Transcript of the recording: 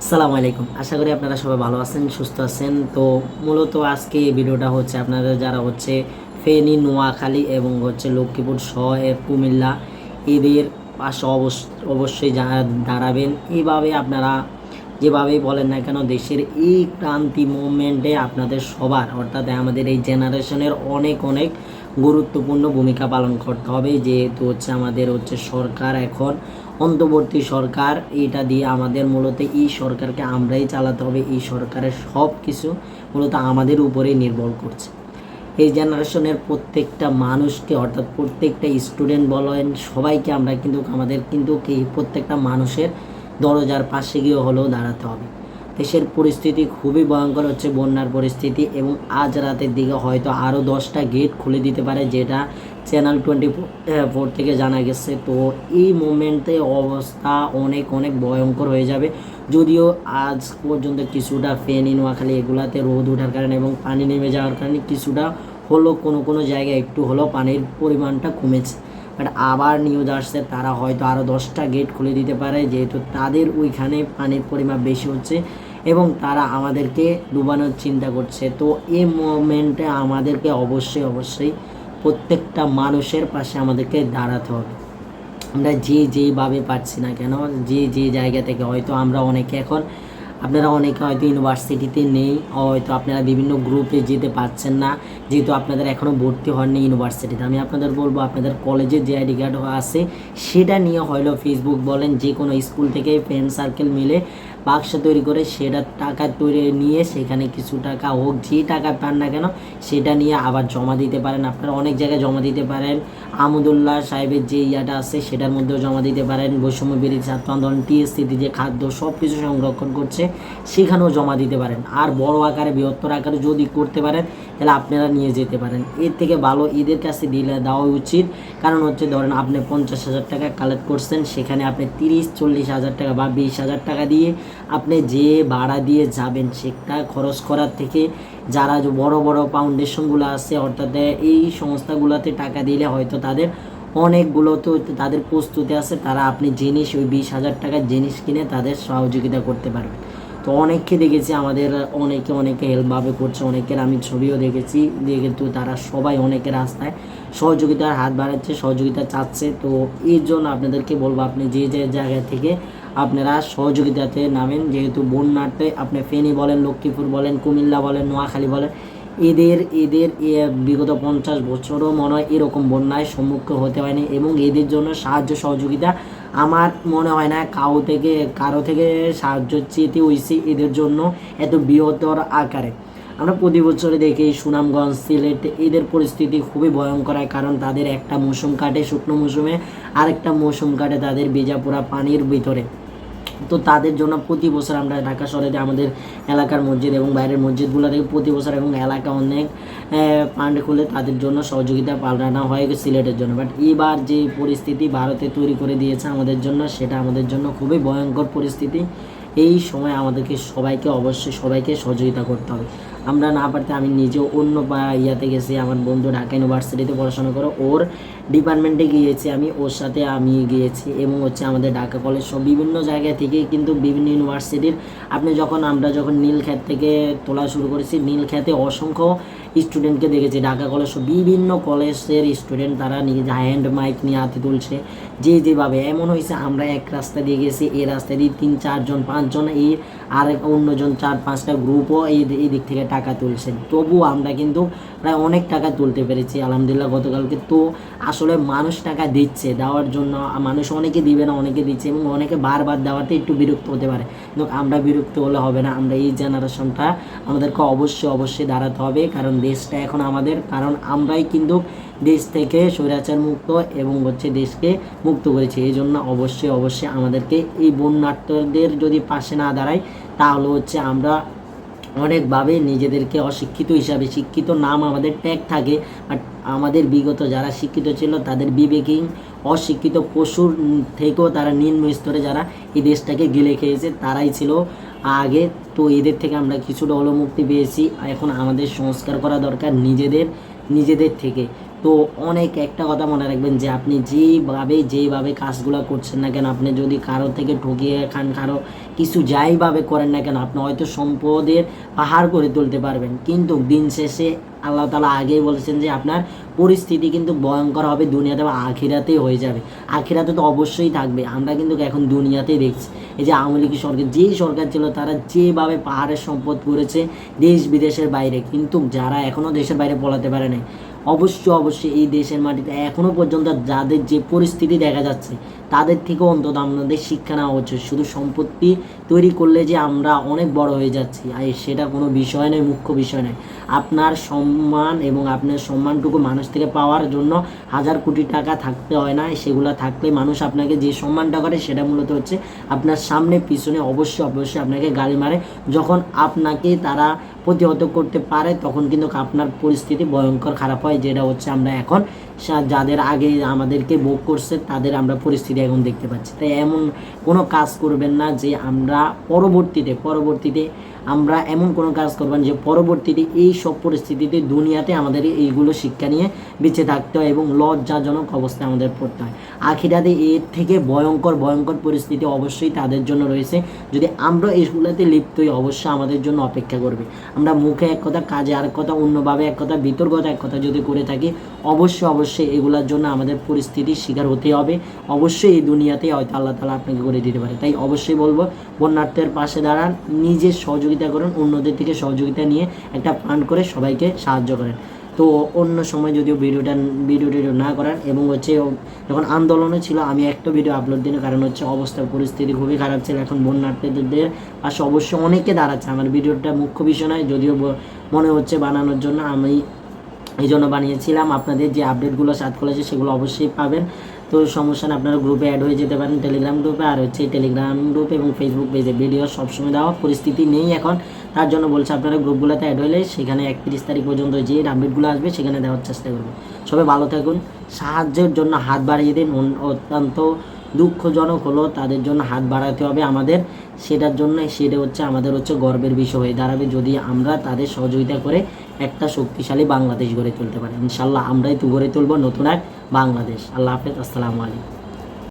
আসসালামু আলাইকুম। আশা করি আপনারা সবাই ভালো আছেন, সুস্থ আছেন। তো মূলত আজকে এই ভিডিওটা হচ্ছে আপনাদের যারা হচ্ছে ফেনী, নোয়াখালী এবং হচ্ছে লক্ষ্মীপুর সহ কুমিল্লা, এদের পাশে অবশ্য অবশ্যই দাঁড়াবেন। এইভাবে আপনারা যেভাবেই বলেন না কেন, দেশের এই ক্রান্তি মুভমেন্টে আপনাদের সবার, অর্থাৎ আমাদের এই জেনারেশনের অনেক অনেক গুরুত্বপূর্ণ ভূমিকা পালন করতে হবে। যেহেতু হচ্ছে আমাদের হচ্ছে সরকার এখন অন্তর্বর্তী সরকার, এটা দিয়ে আমাদের মূলত এই সরকারকে আমরাই চালাতে হবে। এই সরকারের সব কিছু মূলত আমাদের উপরেই নির্ভর করছে। এই জেনারেশনের প্রত্যেকটা মানুষকে, অর্থাৎ প্রত্যেকটা স্টুডেন্ট বলেন, সবাইকে আমরা কিন্তু, আমাদের কিন্তু প্রত্যেকটা মানুষের দরজার পাশে গিয়ে হলেও দাঁড়াতে হবে। দেশের পরিস্থিতি খুবই ভয়ঙ্কর হচ্ছে বন্যার পরিস্থিতি এবং আজ রাতের দিকে হয়তো আরও দশটা গেট খুলে দিতে পারে যেটা চ্যানেল টোয়েন্টি ফোর থেকে জানা গেছে। তো এই মুমেন্টে অবস্থা অনেক অনেক ভয়ঙ্কর হয়ে যাবে। যদিও আজ পর্যন্ত কিছুটা ফেনী, নোয়াখালী এগুলাতে রোদ ওঠার কারণে এবং পানি নেমে যাওয়ার কারণে কিছুটা হলো কোনো কোনো জায়গায় একটু হলেও পানির পরিমাণটা কমেছে। বাট আবার নিউজ আসছে, তারা হয়তো আরও দশটা গেট খুলে দিতে পারে, যেহেতু তাদের ওইখানে পানির পরিমাণ বেশি হচ্ছে। এবং তারা আমাদেরকে ডুবানোর চিন্তা করছে। তো এই মোমেন্টে আমাদেরকে অবশ্যই অবশ্যই প্রত্যেকটা মানুষের পাশে আমাদেরকে দাঁড়াতে হবে। আমরা যে যেভাবে পারছি না কেন, যে যে জায়গা থেকে হয়তো আমরা অনেকে এখন, আপনারা অনেকে হয়তো ইউনিভার্সিটিতে নেই, হয়তো আপনারা বিভিন্ন গ্রুপে যেতে পারছেন না, যেহেতু আপনাদের এখনও ভর্তি হননি ইউনিভার্সিটিতে। আমি আপনাদের বলব, আপনাদের কলেজে যে আইডি কার্ড আছে, সেটা নিয়ে হয়তো ফেসবুক বলেন যে কোনো স্কুল থেকে ফ্রেন্ড সার্কেল মিলে বাক্স তৈরি করে সেটা টাকা তৈরি নিয়ে সেখানে কিছু টাকা হোক, যে টাকা পান না কেন সেটা নিয়ে আবার জমা দিতে পারেন। আপনারা অনেক জায়গায় জমা দিতে পারেন। আমদুল্লাহ সাহেবের যে ইয়াটা আছে সেটার মধ্যেও জমা দিতে পারেন। বৈষম্য বিরোধী ছাত্র আন্দোলন টিএসসিতে যে খাদ্য সব কিছু সংরক্ষণ করছে, সেখানেও জমা দিতে পারেন। আর বড় আকারে, বৃহত্তর আকারে যদি করতে পারেন তাহলে আপনারা নিয়ে যেতে পারেন। এর থেকে ভালো এদের কাছে দিলে দেওয়া উচিত। কারণ হচ্ছে ধরেন আপনি পঞ্চাশ হাজার টাকা কালেক্ট করছেন, সেখানে আপনি তিরিশ, চল্লিশ হাজার টাকা বা বিশ হাজার টাকা দিয়ে আপনি যে ভাড়া দিয়ে যাবেন, সেটা খরচ করার থেকে যারা বড় বড় ফাউন্ডেশনগুলো আছে, অর্থাৎ এই সংস্থাগুলোতে টাকা দিলে হয়তো তাদের অনেকগুলো তো তাদের প্রস্তুতি আছে, তারা আপনি জিনিস ওই বিশ হাজার টাকার জিনিস কিনে তাদের সহযোগিতা করতে পারবে তো অনেককে দেখেছি আমাদের, অনেকে অনেকে হেল্পভাবে করছে, অনেকের আমি ছবিও দেখেছি দিয়ে কিন্তু তারা সবাই অনেকের রাস্তায় সহযোগিতার হাত বাড়াচ্ছে, সহযোগিতা চাচ্ছে। তো এর জন্য আপনাদেরকে বলব, আপনি যে যে জায়গা থেকে আপনারা সহযোগিতাতে নামেন, যেহেতু বন্যাতে আপনি ফেনী বলেন, লক্ষ্মীপুর বলেন, কুমিল্লা বলেন, নোয়াখালী বলেন, এদের এদের বিগত পঞ্চাশ বছরও মনে হয় এরকম বন্যায় সম্মুখীন হতে হয়নি এবং এদের জন্য সাহায্য সহযোগিতা আমার মনে হয় না কাউ থেকে, কারও থেকে সাহায্য চেতে হয়েছে এদের জন্য এত বৃহত্তর আকারে। আমরা প্রতি বছরে দেখি সুনামগঞ্জ, সিলেট, এদের পরিস্থিতি খুবই ভয়ঙ্কর হয় কারণ তাদের একটা মৌসুম কাটে শুকনো মৌসুমে, আরেকটা মৌসুম কাটে তাদের বেজাপুরা পানির ভিতরে। তো তাদের জন্য প্রতি বছর আমরা ঢাকা শহরে আমাদের এলাকার মসজিদ এবং বাইরের মসজিদগুলো থেকে প্রতি বছর এবং এলাকা অনেক ফান্ড খুলে তাদের জন্য সহযোগিতা পাল্টানো হয় সিলেটের জন্য। বাট এবার যে পরিস্থিতি ভারতে তৈরি করে দিয়েছে আমাদের জন্য, সেটা আমাদের জন্য খুবই ভয়ঙ্কর পরিস্থিতি। এই সময় আমাদেরকে সবাইকে অবশ্যই সবাইকে সহযোগিতা করতে হবে। আমরা না পারতে আমি নিজেও অন্য ইয়াতে গেছি, আমার বন্ধু ঢাকা ইউনিভার্সিটিতে পড়াশোনা করে, ওর ডিপার্টমেন্টে গিয়েছি আমি, ওর সাথে আমি গিয়েছি এবং হচ্ছে আমাদের ঢাকা কলেজ সব বিভিন্ন জায়গা থেকে কিন্তু বিভিন্ন ইউনিভার্সিটির আপনি যখন, আমরা যখন নীলক্ষেত থেকে তোলা শুরু করেছি নীলক্ষেতে অসংখ্য স্টুডেন্টকে দেখেছি। ঢাকা কলেজ সব বিভিন্ন কলেজের স্টুডেন্ট তারা নিয়ে হ্যান্ড মাইক নিয়ে হাতে তুলছে, যে যেভাবে। এমন হয়েছে, আমরা এক রাস্তা দিয়ে গেছি, এই রাস্তা দিয়ে তিন চারজন, পাঁচজন, এই আর অন্যজন চার পাঁচটা গ্রুপও এই এই দিক থেকে টাকা তুলছেন। তবু আমরা কিন্তু প্রায় অনেক টাকা তুলতে পেরেছি, আলহামদুলিল্লাহ, গতকালকে। তো আসলে মানুষ টাকা দিচ্ছে, দেওয়ার জন্য মানুষ অনেকে দিবে না, অনেকে দিচ্ছে এবং অনেকে বারবার দেওয়াতে একটু বিরক্ত হতে পারে। কিন্তু আমরা বিরক্ত হলে হবে না, আমরা এই জেনারেশনটা আমাদেরকে অবশ্যই অবশ্যই দাঁড়াতে হবে, কারণ দেশটা এখন আমাদের, কারণ আমরাই কিন্তু দেশ থেকে স্বৈরাচার মুক্ত এবং হচ্ছে দেশকে মুক্ত করেছি। এই জন্য অবশ্যই অবশ্যই আমাদেরকে এই বন্যার্থদের যদি পাশে না দাঁড়াই, তাহলে হচ্ছে আমরা অনেকভাবে নিজেদেরকে অশিক্ষিত হিসাবে শিক্ষিত, নাম আমাদের ট্যাগ থাকে বাট আমাদের বিগত যারা শিক্ষিত ছিল, তাদের বিবেকহীন অশিক্ষিত পশুর থেকেও তারা নিম্ন স্তরে যারা এই দেশটাকে গিলে খেয়েছে, তারাই ছিল আগে। তো এদের থেকে আমরা কিছুটা অলমুক্তি মুক্তি পেয়েছি। এখন আমাদের সংস্কার করা দরকার, নিজেদের নিজেদের থেকে। তো অনেক একটা কথা মনে রাখবেন যে আপনি যেভাবে যেভাবে কাজগুলো করছেন না কেন, আপনি যদি কারও থেকে ঠকিয়ে খান, কারও কিছু যাইভাবে করেন না কেন, আপনি হয়তো সম্পদের পাহাড় করে তুলতে পারবেন। কিন্তু দিন শেষে আল্লাহ তালা আগেই বলেছেন যে আপনার পরিস্থিতি কিন্তু ভয়ঙ্কর হবে, দুনিয়াতে বা আখিরাতেই হয়ে যাবে। আখিরাতে তো অবশ্যই থাকবে। আমরা কিন্তু এখন দুনিয়াতেই দেখছি। এই যে আওয়ামী লীগের সরকার, যেই সরকার ছিল, তারা যেভাবে পাহাড়ের সম্পদ করেছে দেশ বিদেশের বাইরে। কিন্তু যারা এখনও দেশের বাইরে পলাতে পারে নাই অবশ্যই অবশ্যই এই দেশের মাটিতে এখনও পর্যন্ত যাদের যে পরিস্থিতি দেখা যাচ্ছে, তাদের থেকেও অন্তত আমাদের শিক্ষা নেওয়া উচিত। শুধু সম্পত্তি তৈরি করলে যে আমরা অনেক বড় হয়ে যাচ্ছি আর সেটা কোনো বিষয় নয়, মুখ্য বিষয় নয়। আপনার সম্মান এবং আপনার সম্মানটুকু মানুষ থেকে পাওয়ার জন্য হাজার কোটি টাকা থাকতে হয় না, সেগুলো থাকলে মানুষ আপনাকে যে সম্মানটা করে সেটা মূলত হচ্ছে আপনার সামনে, পিছনে অবশ্যই অবশ্যই আপনাকে গাড়ি মারে। যখন আপনাকে তারা প্রতিহত করতে পারে, তখন কিন্তু আপনার পরিস্থিতি ভয়ঙ্কর খারাপ হয়, যেটা হচ্ছে আমরা এখন যাদের আগে আমাদেরকে ভোগ করছে, তাদের আমরা পরিস্থিতি এখন দেখতে পাচ্ছি। তাই এমন কোনো কাজ করবেন না যে আমরা পরবর্তীতে পরবর্তীতে আমরা এমন কোনো কাজ করবেন যে পরবর্তীতে এই সব পরিস্থিতিতে দুনিয়াতে আমাদের এইগুলো শিক্ষা নিয়ে বেঁচে থাকতে হয় এবং লজ্জাজনক অবস্থায় আমাদের পড়তে হয়। আখিরাতে এর থেকে ভয়ঙ্কর ভয়ঙ্কর পরিস্থিতি অবশ্যই তাদের জন্য রয়েছে। যদি আমরা এইগুলোতে লিপ্ত হই, অবশ্যই আমাদের জন্য অপেক্ষা করবে। আমরা মুখে এক কথা, কাজে আর কথা, অন্যভাবে এক কথা বিতর্কতা এক কথা যদি করে থাকি, অবশ্যই অবশ্যই এগুলোর জন্য আমাদের পরিস্থিতির শিকার হতে হবে। অবশ্যই এই দুনিয়াতেই হয়তো আল্লাহ তালা আপনাকে করে দিতে পারে। তাই অবশ্যই বলব, বন্যার্থের পাশে দাঁড়ান, নিজের সহযোগিতা করুন, অন্যদের থেকে সহযোগিতা নিয়ে একটা ফান্ড করে সবাইকে সাহায্য করেন। তো অন্য সময় যদিও ভিডিওটা, ভিডিও টিডিও না করার এবং হচ্ছে যখন আন্দোলনে ছিল, আমি একটা ভিডিও আপলোড দিন কারণ হচ্ছে অবস্থা, পরিস্থিতি খুবই খারাপ ছিল এখন বন্যার্থীদের পাশে অবশ্যই অনেকে দাঁড়াচ্ছে, আমার ভিডিওটা মুখ্য বিষয় নয়, যদিও মনে হচ্ছে বানানোর জন্য আমি এই জন্য বানিয়েছিলাম। আপনাদের যে আপডেটগুলো সাত করেছে সেগুলো অবশ্যই পাবেন। তো সমস্যা নেই, আপনারা গ্রুপে অ্যাড হয়ে যেতে পারেন টেলিগ্রাম গ্রুপে আর হচ্ছে টেলিগ্রাম গ্রুপ এবং ফেসবুক পেজে ভিডিও সবসময় দেওয়া পরিস্থিতি নেই এখন। তার জন্য বলছে, আপনারা গ্রুপগুলোতে অ্যাড হলে সেখানে একত্রিশ তারিখ পর্যন্ত যে আপডেটগুলো আসবে সেখানে দেওয়ার চেষ্টা করবেন। সবাই ভালো থাকুন, সাহায্যের জন্য হাত বাড়িয়ে দিন। অত্যন্ত দুঃখজনক হলো, তাদের জন্য হাত বাড়াতে হবে আমাদের। সেটার জন্য সেটা হচ্ছে আমাদের হচ্ছে গর্বের বিষয়। হয়ে দাঁড়াবে যদি আমরা তাদের সহযোগিতা করে একটা শক্তিশালী বাংলাদেশ গড়ে তুলতে পারি। ইনশাল্লাহ আমরাই তো গড়ে তুলব নতুন এক বাংলাদেশ। আল্লাহ হাফেজ আসসালামু আলাইকুম।